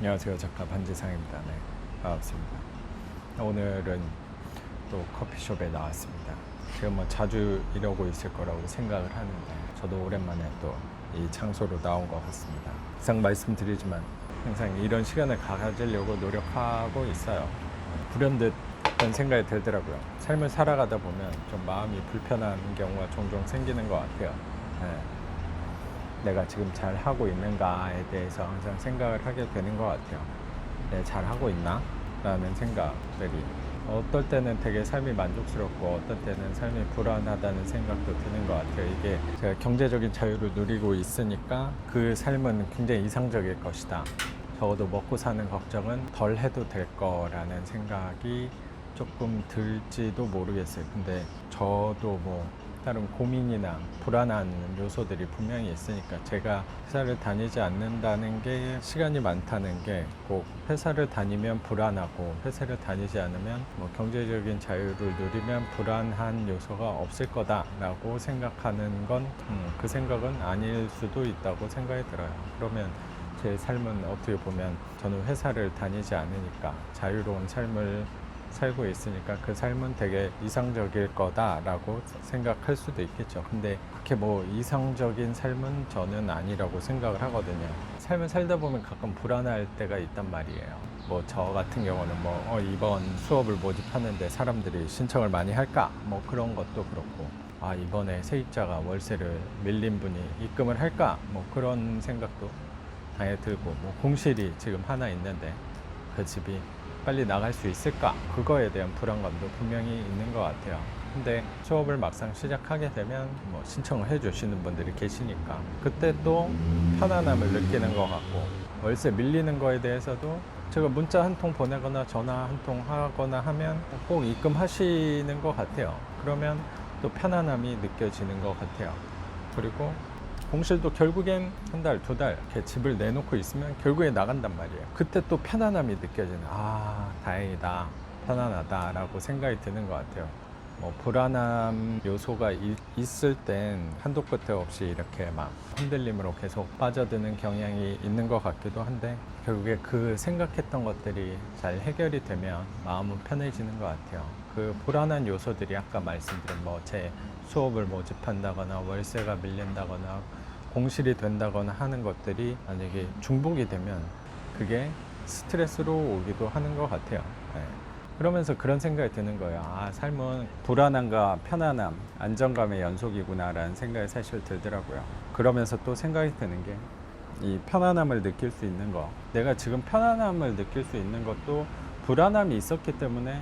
안녕하세요 작가 반지상입니다. 네, 반갑습니다. 오늘은 또 커피숍에 나왔습니다. 제가 뭐 자주 이러고 있을 거라고 생각을 하는데 저도 오랜만에 또 이 장소로 나온 것 같습니다. 항상 말씀드리지만 항상 이런 시간을 가지려고 노력하고 있어요. 불현듯 그런 생각이 들더라고요. 삶을 살아가다 보면 좀 마음이 불편한 경우가 종종 생기는 것 같아요. 네. 내가 지금 잘 하고 있는가에 대해서 항상 생각을 하게 되는 것 같아요. 내가 잘 하고 있나? 라는 생각들이 어떨 때는 되게 삶이 만족스럽고 어떨 때는 삶이 불안하다는 생각도 드는 것 같아요. 이게 제가 경제적인 자유를 누리고 있으니까 그 삶은 굉장히 이상적일 것이다. 적어도 먹고 사는 걱정은 덜 해도 될 거라는 생각이 조금 들지도 모르겠어요. 근데 저도 뭐 다른 고민이나 불안한 요소들이 분명히 있으니까 제가 회사를 다니지 않는다는 게 시간이 많다는 게 꼭 회사를 다니면 불안하고 회사를 다니지 않으면 뭐 경제적인 자유를 누리면 불안한 요소가 없을 거다라고 생각하는 건그 생각은 아닐 수도 있다고 생각이 들어요. 그러면 제 삶은 어떻게 보면 저는 회사를 다니지 않으니까 자유로운 삶을 살고 있으니까 그 삶은 되게 이상적일 거다라고 생각할 수도 있겠죠. 근데 그렇게 뭐 이상적인 삶은 저는 아니라고 생각을 하거든요. 삶을 살다 보면 가끔 불안할 때가 있단 말이에요. 뭐 저 같은 경우는 뭐 어, 이번 수업을 모집하는데 사람들이 신청을 많이 할까? 뭐 그런 것도 그렇고 아 이번에 세입자가 월세를 밀린 분이 입금을 할까? 뭐 그런 생각도 당연히 들고 뭐 공실이 지금 하나 있는데 그 집이 빨리 나갈 수 있을까? 그거에 대한 불안감도 분명히 있는 것 같아요. 근데 수업을 막상 시작하게 되면 뭐 신청을 해주시는 분들이 계시니까 그때 또 편안함을 느끼는 것 같고 월세 밀리는 거에 대해서도 제가 문자 한 통 보내거나 전화 한 통 하거나 하면 꼭 입금하시는 것 같아요. 그러면 또 편안함이 느껴지는 것 같아요. 그리고 공실도 결국엔 한 달, 두 달 이렇게 집을 내놓고 있으면 결국에 나간단 말이에요. 그때 또 편안함이 느껴지는, 아, 다행이다. 편안하다라고 생각이 드는 것 같아요. 뭐 불안함 요소가 이- 있을 땐 한도 끝에 없이 이렇게 막 흔들림으로 계속 빠져드는 경향이 있는 것 같기도 한데 결국에 그 생각했던 것들이 잘 해결이 되면 마음은 편해지는 것 같아요. 그 불안한 요소들이 아까 말씀드린 뭐 제 수업을 모집한다거나 월세가 밀린다거나 공실이 된다거나 하는 것들이 만약에 중복이 되면 그게 스트레스로 오기도 하는 것 같아요. 네. 그러면서 그런 생각이 드는 거예요. 아, 삶은 불안함과 편안함, 안정감의 연속이구나라는 생각이 사실 들더라고요. 그러면서 또 생각이 드는 게 이 편안함을 느낄 수 있는 거. 내가 지금 편안함을 느낄 수 있는 것도 불안함이 있었기 때문에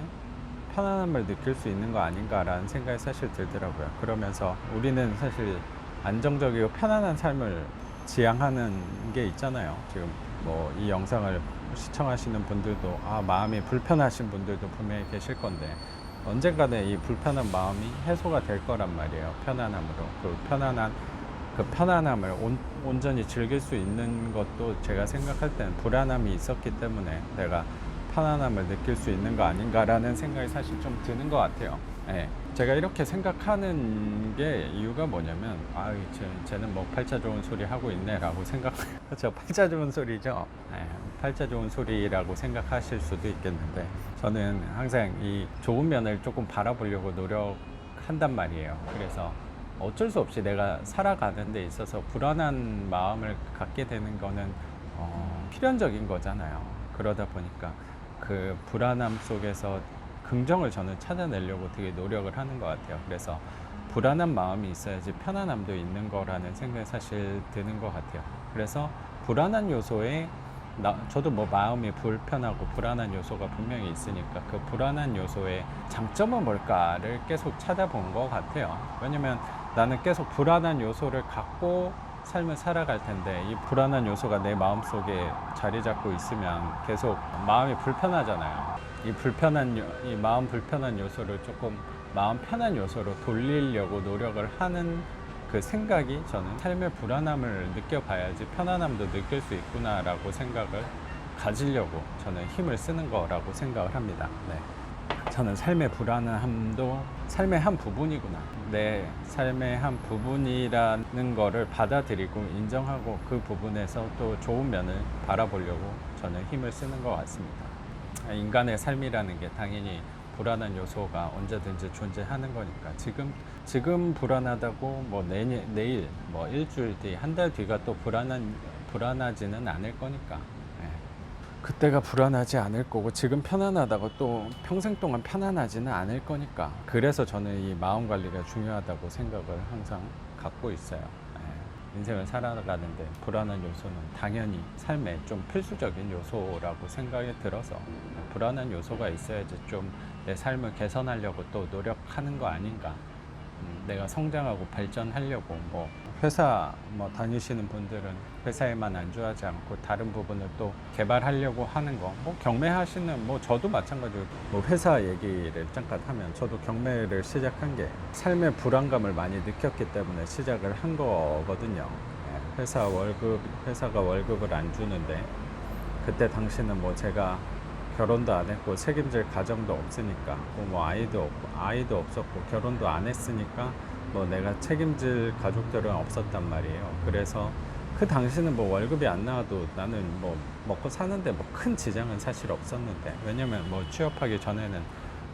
편안함을 느낄 수 있는 거 아닌가라는 생각이 사실 들더라고요. 그러면서 우리는 사실 안정적이고 편안한 삶을 지향하는 게 있잖아요. 지금 뭐 이 영상을 시청하시는 분들도 아 마음이 불편하신 분들도 분명히 계실 건데 언젠가는 이 불편한 마음이 해소가 될 거란 말이에요. 편안함으로 그 편안한 그 편안함을 온, 온전히 즐길 수 있는 것도 제가 생각할 때는 불안함이 있었기 때문에 내가 편안함을 느낄 수 있는 거 아닌가라는 생각이 사실 좀 드는 것 같아요. 예. 제가 이렇게 생각하는 게 이유가 뭐냐면 아, 쟤, 쟤는 뭐 팔자 좋은 소리 하고 있네 라고 생각. 그렇죠. 팔자 좋은 소리죠. 예. 팔자 좋은 소리라고 생각하실 수도 있겠는데 저는 항상 이 좋은 면을 조금 바라보려고 노력한단 말이에요. 그래서 어쩔 수 없이 내가 살아가는 데 있어서 불안한 마음을 갖게 되는 거는 어, 필연적인 거잖아요. 그러다 보니까 그 불안함 속에서 긍정을 저는 찾아내려고 되게 노력을 하는 것 같아요. 그래서 불안한 마음이 있어야지 편안함도 있는 거라는 생각이 사실 드는 것 같아요. 그래서 불안한 요소에 나, 저도 뭐 마음이 불편하고 불안한 요소가 분명히 있으니까 그 불안한 요소의 장점은 뭘까를 계속 찾아본 것 같아요. 왜냐면 나는 계속 불안한 요소를 갖고 삶을 살아갈 텐데 이 불안한 요소가 내 마음 속에 자리 잡고 있으면 계속 마음이 불편하잖아요. 이 불편한 요- 이 마음 불편한 요소를 조금 마음 편한 요소로 돌리려고 노력을 하는 그 생각이 저는 삶의 불안함을 느껴봐야지 편안함도 느낄 수 있구나라고 생각을 가지려고 저는 힘을 쓰는 거라고 생각을 합니다. 네. 저는 삶의 불안함도 삶의 한 부분이구나. 내 삶의 한 부분이라는 거를 받아들이고 인정하고 그 부분에서 또 좋은 면을 바라보려고 저는 힘을 쓰는 것 같습니다. 인간의 삶이라는 게 당연히 불안한 요소가 언제든지 존재하는 거니까 지금 지금 불안하다고 뭐 내일, 내일 뭐 일주일 뒤 한 달 뒤가 또 불안한 불안하지는 않을 거니까 예. 그때가 불안하지 않을 거고 지금 편안하다고 또 평생 동안 편안하지는 않을 거니까 그래서 저는 이 마음 관리가 중요하다고 생각을 항상 갖고 있어요. 예. 인생을 살아가는데 불안한 요소는 당연히 삶의 좀 필수적인 요소라고 생각이 들어서 불안한 요소가 있어야지 좀 내 삶을 개선하려고 또 노력하는 거 아닌가. 음, 내가 성장하고 발전하려고 뭐 회사 뭐 다니시는 분들은 회사에만 안주하지 않고 다른 부분을 또 개발하려고 하는 거 뭐 경매하시는 뭐 저도 마찬가지로 뭐 회사 얘기를 잠깐 하면 저도 경매를 시작한 게 삶의 불안감을 많이 느꼈기 때문에 시작을 한 거거든요. 예, 회사 월급 회사가 월급을 안 주는데 그때 당시는 뭐 제가 결혼도 안 했고 책임질 가정도 없으니까 뭐, 뭐 아이도 없고 아이도 없었고 결혼도 안 했으니까 뭐 내가 책임질 가족들은 없었단 말이에요. 그래서 그 당시는 뭐 월급이 안 나와도 나는 뭐 먹고 사는데 뭐 큰 지장은 사실 없었는데 왜냐면 뭐 취업하기 전에는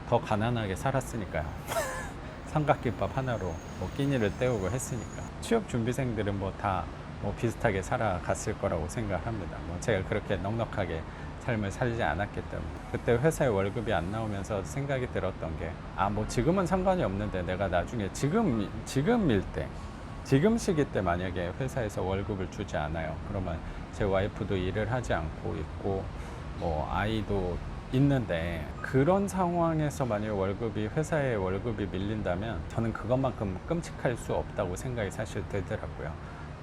더 가난하게 살았으니까요. 삼각김밥 하나로 뭐 끼니를 때우고 했으니까 취업 준비생들은 뭐 다뭐 비슷하게 살아갔을 거라고 생각합니다. 뭐 제가 그렇게 넉넉하게 삶을 살지 않았기 때문에 그때 회사에 월급이 안 나오면서 생각이 들었던 게 아 뭐 지금은 상관이 없는데 내가 나중에 지금 지금일 때 지금 시기 때 만약에 회사에서 월급을 주지 않아요 그러면 제 와이프도 일을 하지 않고 있고 뭐 아이도 있는데 그런 상황에서 만약에 월급이 회사에 월급이 밀린다면 저는 그것만큼 끔찍할 수 없다고 생각이 사실 들더라고요.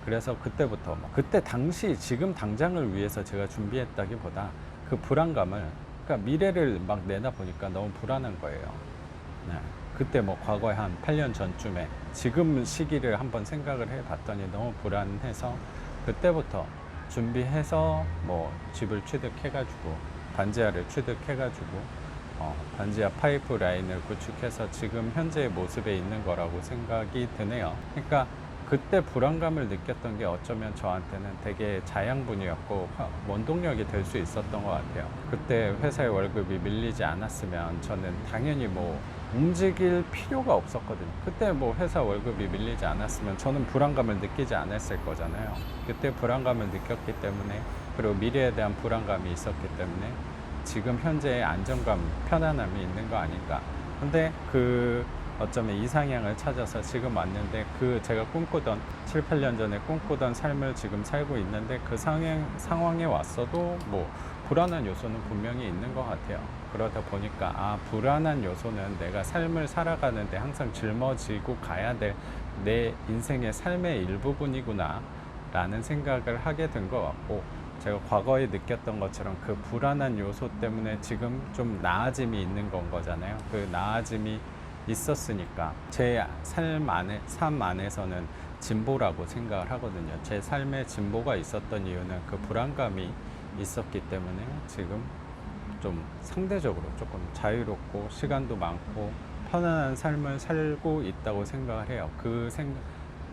그래서 그때부터 뭐 그때 당시 지금 당장을 위해서 제가 준비했다기보다 그 불안감을 그러니까 미래를 막 내다 보니까 너무 불안한 거예요. 네. 그때 뭐 과거에 한 8년 전쯤에 지금 시기를 한번 생각을 해봤더니 너무 불안해서 그때부터 준비해서 뭐 집을 취득해가지고 반지하를 취득해가지고 어, 반지하 파이프 라인을 구축해서 지금 현재의 모습에 있는 거라고 생각이 드네요. 그러니까 그때 불안감을 느꼈던 게 어쩌면 저한테는 되게 자양분이었고 화- 원동력이 될 수 있었던 것 같아요. 그때 회사의 월급이 밀리지 않았으면 저는 당연히 뭐 움직일 필요가 없었거든요. 그때 뭐 회사 월급이 밀리지 않았으면 저는 불안감을 느끼지 않았을 거잖아요. 그때 불안감을 느꼈기 때문에 그리고 미래에 대한 불안감이 있었기 때문에 지금 현재의 안정감, 편안함이 있는 거 아닌가. 근데 그 어쩌면 이상향을 찾아서 지금 왔는데 그 제가 꿈꾸던 7, 8년 전에 꿈꾸던 삶을 지금 살고 있는데 그 상황, 상황에 왔어도 뭐 불안한 요소는 분명히 있는 것 같아요. 그러다 보니까 아, 불안한 요소는 내가 삶을 살아가는데 항상 짊어지고 가야 될 내 인생의 삶의 일부분이구나 라는 생각을 하게 된 것 같고 제가 과거에 느꼈던 것처럼 그 불안한 요소 때문에 지금 좀 나아짐이 있는 건 거잖아요. 그 나아짐이 있었으니까 제 삶 안에 삶 안에서는 진보라고 생각을 하거든요. 제 삶에 진보가 있었던 이유는 그 불안감이 있었기 때문에 지금 좀 상대적으로 조금 자유롭고 시간도 많고 편안한 삶을 살고 있다고 생각을 해요. 그 생각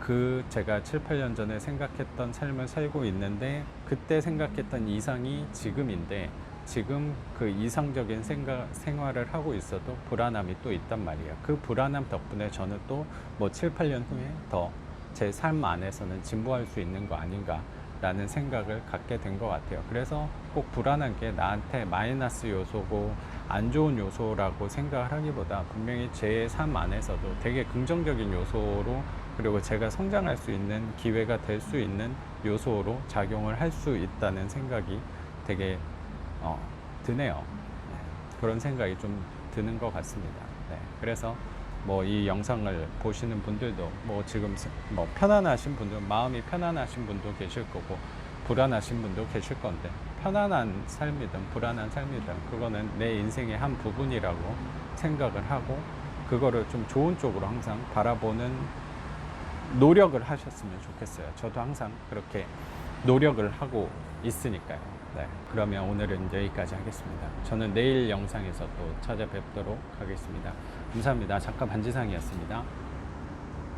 그 제가 7, 8년 전에 생각했던 삶을 살고 있는데 그때 생각했던 이상이 지금인데 지금 그 이상적인 생각, 생활을 하고 있어도 불안함이 또 있단 말이에요. 그 불안함 덕분에 저는 또 뭐 7, 8년 후에 더 제 삶 안에서는 진보할 수 있는 거 아닌가 라는 생각을 갖게 된 것 같아요. 그래서 꼭 불안한 게 나한테 마이너스 요소고 안 좋은 요소라고 생각을 하기보다 분명히 제 삶 안에서도 되게 긍정적인 요소로 그리고 제가 성장할 수 있는 기회가 될 수 있는 요소로 작용을 할 수 있다는 생각이 되게 어, 드네요. 네, 그런 생각이 좀 드는 것 같습니다. 네, 그래서 뭐 이 영상을 보시는 분들도 뭐 지금 스- 뭐 편안하신 분들, 마음이 편안하신 분도 계실 거고 불안하신 분도 계실 건데 편안한 삶이든 불안한 삶이든 그거는 내 인생의 한 부분이라고 생각을 하고 그거를 좀 좋은 쪽으로 항상 바라보는 노력을 하셨으면 좋겠어요. 저도 항상 그렇게 노력을 하고 있으니까요. 네, 그러면 오늘은 여기까지 하겠습니다. 저는 내일 영상에서 또 찾아뵙도록 하겠습니다. 감사합니다. 작가 반지상이었습니다.